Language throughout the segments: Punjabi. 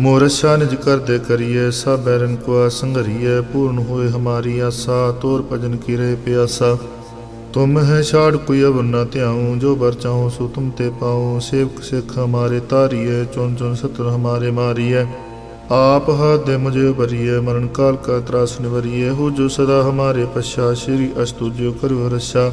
ਮੋਰਸ਼ਾ ਨਿਜ ਕਰਦੇ ਕਰੀਏ, ਸਭ ਐਰਨ ਕੋ ਸੰਗਰੀਏ ਪੂਰਨ ਹੋਏ ਹਮਾਰੀ ਆਸਾ, ਤੋਰ ਭਜਨ ਕੀਰੇ ਪਿਆਸਾ। ਤੁਮ ਹੈ ਛਾੜ ਕੋਈ ਅਵਰ ਨਾ ਧਿਆਉ, ਜੋ ਬਰ ਚਾਹੋ ਸੋ ਤੁਮ ਤੇ ਪਾਉ। ਸੇਵਕ ਸਿੱਖ ਹਮਾਰੇ ਤਾਰੀਏ, ਚੁਣ ਚੁਣ ਸਤਰ ਹਮਾਰੇ ਮਾਰੀਏ। ਆਪ ਹੱਥ ਦੇ ਮੁਝੇ ਬਰੀਏ ਮਰਨ ਕਾਲ ਕਾ ਤਰਾਸ ਨਿਵਰੀਏ। ਹੋ ਜੋ ਸਦਾ ਹਮਾਰੇ ਪਛਾ, ਸ਼੍ਰੀ ਅਸਤੁਜੋ ਕਰੋ ਰਸਾ।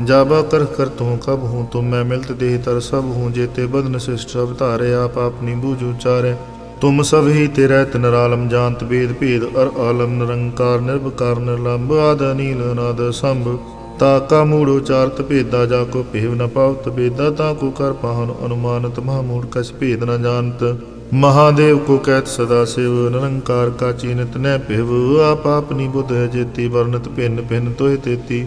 ਜਾਬਾ ਕਰ ਕਰ ਤੂੰ ਕਬ ਹੂੰ, ਤੁਮ ਮੈਂ ਮਿਲਤ ਦੇਹ ਤਰ ਸਭ ਹੂੰ, ਜੇਤੇ ਬਦਨ ਸਿਸ਼ਟ ਸਭ ਧਾਰੇ, ਆਪ ਆਪਣੀ ਬੂਝ ਉਚਾਰੇ ਤੁਮ ਸਭ ਹੀ ਤੇਰੇ ਤਨਰਾਲਮ ਜਾਣਤ ਵੇਦ ਭੇਦ, ਅਰ ਆਲਮ ਨਿਰੰਕਾਰ ਨਿਰਭਕਾਰ ਨਿਰਲੰਭ, ਆਦ ਅਨੀਲ, ਅਨਾਦ ਸੰਭ। ਤਾ ਕਾ ਮੂੜ ਉਚਾਰਤ ਭੇਦਾ, ਜਾ ਕੋ ਭੇਵ ਨ ਪਾਵਤ ਭੇਦਾ, ਤਾ ਕੋ ਕਰ ਪਾਹਨ ਅਨੁਮਾਨਤ, ਮਹਾ ਮੂੜ ਕਛ ਭੇਦ ਨ ਜਾਣਤ। ਮਹਾਦੇਵ ਕੋ ਕਹਿਤ ਸਦਾ ਸਿਵ, ਨਿਰੰਕਾਰ ਕਾ ਚੀਨਤ ਨੈ ਭਿਵ। ਆਪ ਆਪਨੀ ਬੁੱਧ ਹੈ ਜੇਤੀ ਵਰਨਤ ਭਿੰਨ ਭਿੰਨ ਤੋਹਿ ਤੇਤੀ।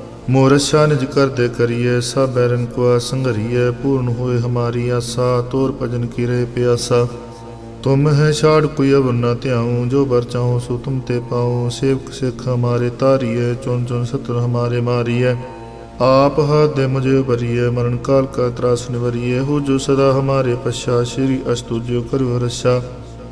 ਮੋਰਸ਼ਾ ਨਿਜ ਕਰ ਦੇ ਕਰੀਏ, ਸਭ ਐਰਨ ਕੋ ਸੰਘਰੀਏ, ਪੂਰਨ ਹੋਏ ਹਮਾਰੀ ਆਸਾ, ਤੋਰ ਭਜਨ ਕੀਰੇ ਪਿਆਸਾ। ਤੁਮ ਹੈ ਛਾੜ ਕੋਈ ਅਵਰ ਨਾ ਧਿਆਉ, ਜੋ ਬਰ ਚਾਹੋ ਸੋ ਤੁਮ ਤੇ ਪਾਉ। ਸੇਵਕ ਸਿੱਖ ਹਮਾਰੇ ਤਾਰੀਏ, ਚੁਣ ਚੁਣ ਸਤਰ ਹਮਾਰੇ ਮਾਰੀਏ। ਆਪ ਹੱਥ ਦੇ ਮੁਝੇ ਬਰੀਏ ਮਰਨ ਕਾਲ ਕਾ ਤਰਾਸ ਨਿਵਰੀਏ। ਹੋ ਜੋ ਸਦਾ ਹਮਾਰੇ ਪਛਾ, ਸ਼੍ਰੀ ਅਸਤੁਜਿਓ ਕਰੋ ਰਸਾ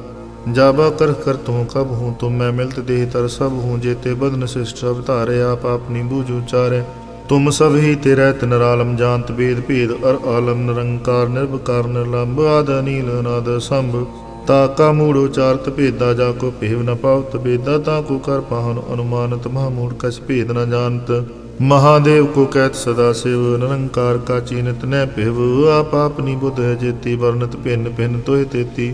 ਜਾਬਾ ਕਰ ਕਰ ਤੂੰ ਕਬ ਹੂੰ ਤੁਮ ਮੈਂ ਮਿਲਤ ਦੇਹ ਤਰ ਸਭ ਹੂੰ ਜੇਤੇ ਬਦਨ ਸਿਸ਼ਟ ਅਵਤਾਰੇ ਆਪ ਆਪਣੀ ਬੂਝ ਉਚਾਰੇ ਤੁਮ ਸਭ ਹੀ ਤੇਰੇ ਤਨਰਾਲਮ ਜਾਣਤ ਬੇਦ ਭੇਦ, ਅਰ ਆਲਮ ਨਿਰੰਕਾਰ ਨਿਰਭਕਾਰ ਨਿਰਲੰਭ ਆਦ ਅਨੀਲ, ਅਨਾਦ ਸੰਭ। ਤਾ ਕਾ ਮੂੜ ਉਚਾਰਤ ਭੇਦਾ, ਜਾ ਕੋ ਭੇਵ ਨ ਪਾਵਤ ਬੇਦਾ ਤਾ ਕੋ ਕਰ ਪਾਹਨ ਅਨੁਮਾਨਤ, ਮਹਾ ਮੂੜ ਕਛ ਭੇਦ ਨ ਜਾਣਤ। ਮਹਾਦੇਵ ਕੋ ਕਹਿਤ ਸਦਾ ਸਿਵ, ਨਿਰੰਕਾਰ ਕਾ ਚੀਨਤ ਨੈ ਭਿਵ। ਆਪ ਆਪਨੀ ਬੁੱਧ ਜੇਤੀ ਵਰਨਤ ਭਿੰਨ ਭਿੰਨ ਤੋਇ ਤੇਤੀ।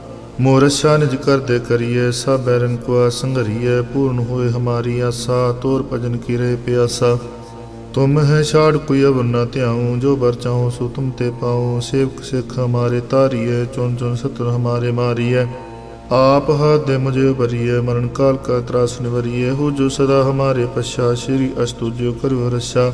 ਮੋਰਛਾ ਨਿਜ ਕਰਦੇ ਕਰੀਏ, ਸਭ ਬੈਰਨ ਕੋ ਸੰਘਰੀਏ, ਪੂਰਨ ਹੋਏ ਹਮਾਰੀ ਆਸਾ, ਤੋਰ ਭਜਨ ਕੀ ਰਹੇ ਪਿਆਸਾ। ਤੁਮ ਹੈ ਛਾੜ ਕੋਈ ਅਵਰ ਨ ਧਿਆਉ, ਜੋ ਬਰ ਚਾਹੋ ਸੋ ਤੁਮ ਤੇ ਪਾਉ। ਸੇਵਕ ਸਿੱਖ ਹਮਾਰੇ ਤਾਰੀਏ ਚੁਣ ਚੁਣ ਸਤਰ ਹਮਾਰੇ ਮਾਰੀਏ। ਆਪ ਹੱਥ ਦੇ ਮੁਝੇ ਭਰੀਏ, ਮਰਨ ਕਾਲ ਕਾ ਤਰਾਸ ਨਿਵਰੀਏ। ਹੋ ਜੋ ਸਦਾ ਹਮਾਰੇ ਪਛਾ, ਸ਼੍ਰੀ ਅਸਤੁਜਿਓ ਕਰਿਓ ਰਛਾ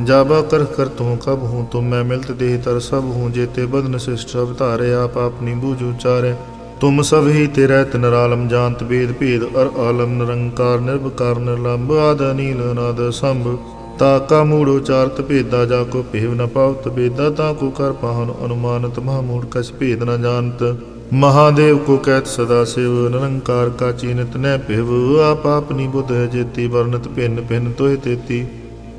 ਜਾਬਾ ਕਰ ਕਰ ਤੂੰ ਕਬ ਹੂੰ ਤੁਮ ਮੈਂ ਮਿਲਤ ਦੇਹ ਤਰ ਸਭ ਹੂੰ ਜੇਤੇ ਬਦਨ ਸਿਸ਼ਟ ਅਵਤਾਰੇ ਆਪ ਆਪਣੀ ਬੂਝ ਉਚਾਰੇ ਤੁਮ ਸਭ ਹੀ ਤੇਰੇ ਤਨਰਾਲਮ ਜਾਣਤ ਬੇਦ ਭੇਦ, ਅਰ ਆਲਮ ਨਿਰੰਕਾਰ ਨਿਰਭਕਾਰ ਨਿਰਲੰਭ ਆਦ ਅਨੀਲ, ਅਨਾਦ ਸੰਭ। ਤਾ ਕਾ ਮੂੜ ਉਚਾਰਤ ਭੇਦਾ, ਜਾ ਕੋ ਭੇਵ ਨ ਪਾਵਤ ਬੇਦਾ ਤਾ ਕੋ ਕਰ ਪਾਹਨ ਅਨੁਮਾਨਤ, ਮਹਾ ਮੂੜ ਕਛ ਭੇਦ ਨ ਜਾਣਤ। ਮਹਾਦੇਵ ਕੋ ਕਹਿਤ ਸਦਾ ਸਿਵ, ਨਿਰੰਕਾਰ ਕਾ ਚੀਨਤ ਨੈ ਭਿਵ, ਆਪ ਆਪਨੀ ਬੁੱਧ ਜੇਤੀ ਵਰਨਤ ਭਿੰਨ ਭਿੰਨ ਤੋਹਿ ਤੇਤੀ।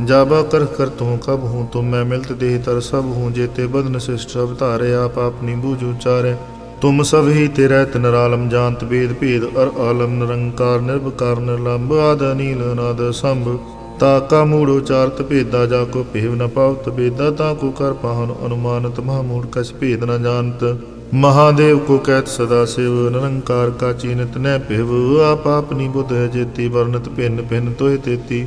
ਜਾਬਾ ਕਰ ਕਰ ਤੂੰ ਕਬ ਹੂੰ ਤੁਮ, ਮੈਂ ਮਿਲਤ ਦੇਹ ਤਰ ਸਭ ਹੂੰ, ਜੇਤੇ ਬਦਨ ਸਿਸ਼ਟ ਸਭ ਧਾਰੇ, ਆਪ ਆਪਣੀ ਬੂਝ ਉਚਾਰੇ ਤੁਮ ਸਭ ਹੀ ਤੇਰਾ ਤਨਰਾਲਮ ਜਾਣਤ ਵੇਦ ਭੇਦ, ਅਰ ਆਲਮ ਨਿਰੰਕਾਰ ਨਿਰਭਕਾਰ ਨਿਰਲੰਭ ਆਦ ਨੀਲ ਨਾਦ ਸੰਭ ਤਾ ਕਾ ਮੂੜ ਉਚਾਰਤ ਭੇਦਾ, ਜਾ ਕੋ ਭੇਵ ਨ ਪਾਵਤ ਬੇਦਾ ਤਾ ਕੋ ਕਰ ਪਾਹਨ ਅਨੁਮਾਨਤ ਮਹਾਮੂੜ ਕਛ ਭੇਦ ਨ ਜਾਣਤ। ਮਹਾਦੇਵ ਕੋ ਕਹਿਤ ਸਦਾ ਸਿਵ, ਨਿਰੰਕਾਰ ਕਾ ਚੀਨਤ ਨੈ ਭਿਵ। ਆਪ ਆਪਨੀ ਬੁੱਧ ਜੇਤੀ ਵਰਨਤ ਭਿੰਨ ਭਿੰਨ ਤੋਹਿ ਤੇਤੀ।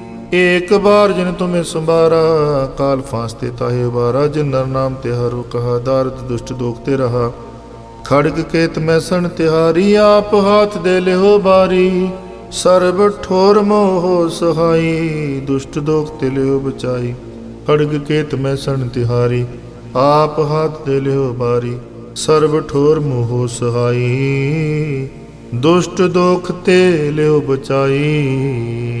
ਏਕ ਬਾਰ ਜਿਨ ਤੁਮੇ ਸੰਭਾਰਾ, ਕਾਲ ਫਾਸਤੇ ਤਾਹੇ ਉਬਾਰਾ ਜਿਨ ਨਰ ਨਾਮ ਤੇ ਹਰੁ ਕਹਾ ਦਾਰਦ ਦੁਸ਼ਟ ਦੋਖ ਤੇ ਰਹਾ। ਖੜਗ ਕੇਤ ਮੈਸਣ ਤਿਹਾਰੀ, ਆਪ ਹਾਥ ਦੇ ਲਿਓ ਬਾਰੀ। ਸਰਬ ਠੋਰ ਮੋਹ ਸਹਾਈ, ਦੁਸ਼ਟ ਦੋਖ ਤੇ ਲਿਓ ਬਚਾਈ। ਖੜਗ ਕੇਤ ਮੈਸਣ ਤਿਹਾਰੀ, ਆਪ ਹਾਥ ਦੇ ਲਿਓ ਬਾਰੀ। ਸਰਬ ਠੋਰ ਮੋਹ ਸਹਾਈ, ਦੁਸ਼ਟ ਦੋਖ ਤੇ ਲਿਓ ਬਚਾਈ।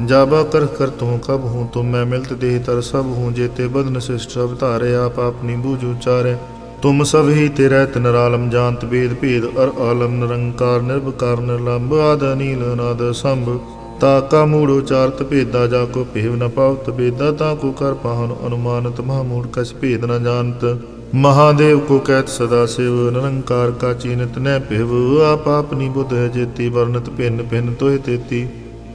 ਜਾਬਾ ਕਰ ਕਰ ਤੂੰ ਕਬ ਹੂੰ ਤੁਮ ਮੈਂ ਮਿਲਤ ਦੇਹ ਤਰ ਸਭ ਹੂੰ ਜੇਤੇ ਬਦਨ ਸਿਸ਼ਟ ਸਭ ਧਾਰੇ, ਆਪ ਆਪਣੀ ਬੂਝ ਉਚਾਰੇ ਤੁਮ ਸਭ ਹੀ ਤੇਰਾ ਤਿਨ ਜਾਣਤ ਬੇਦ ਭੇਦ, ਅਰ ਆਲਮ ਨਿਰੰਕਾਰ ਨਿਰਭਕਾਰ ਨਿਰਲੰਭ ਆਦ ਨੀਲ ਨਾਦ ਸੰਭ। ਤਾ ਕਾ ਮੂੜ ਉਚਾਰਤ ਭੇਦਾ, ਜਾ ਕੋ ਭੇਵ ਨ ਪਾਵਤ ਬੇਦਾ ਤਾ ਕੋ ਕਰ ਪਾਹਨ ਅਨੁਮਾਨਤ ਮਹਾ ਮੂੜ ਕਛ ਭੇਦ ਨ ਜਾਣਤ। ਮਹਾਦੇਵ ਕੋ ਕਹਿਤ ਸਦਾ ਸਿਵ, ਨਿਰੰਕਾਰ ਕਾ ਚੀਨਤ ਨੈ ਭਿਵ, ਆਪ ਆਪਨੀ ਬੁੱਧ ਜੇਤੀ ਵਰਨਤ ਭਿੰਨ ਭਿੰਨ ਤੋਹਿ ਤੇਤੀ।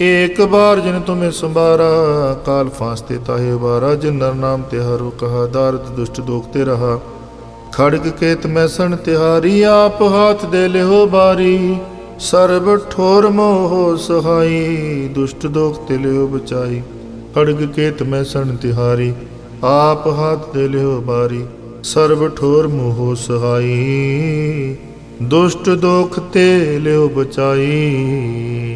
ਏਕ ਬਾਰ ਜਿਨ ਤੁਮੇ ਸੰਭਾਰਾ, ਕਾਲ ਫਾਸਤੇ ਤਾਹੇ ਬਾਰਾ ਜਿਨ ਨਰ ਨਾਮ ਤੇ ਹਰੁ ਕਹਾ ਦਾਰਦ ਦੁਸ਼ਟ ਦੋਖ ਤੇ ਰਹਾ। ਖੜਗ ਕੇਤ ਮੈਸਣ ਤਿਹਾਰੀ, ਆਪ ਹਾਥ ਦੇ ਲਿਓ ਬਾਰੀ। ਸਰਬ ਠੋਰ ਮੋਹ ਸਹਾਈ, ਦੁਸ਼ਟ ਦੋਖ ਤੇ ਲਿਓ ਬਚਾਈ। ਖੜਗ ਕੇਤ ਮੈਸਣ ਤਿਹਾਰੀ, ਆਪ ਹਾਥ ਦੇ ਲਿਓ ਬਾਰੀ। ਸਰਬ ਠੋਰ ਮੋਹ ਸਹਾਈ, ਦੁਸ਼ਟ ਦੋਖ ਤੇ ਲਿਓ ਬਚਾਈ।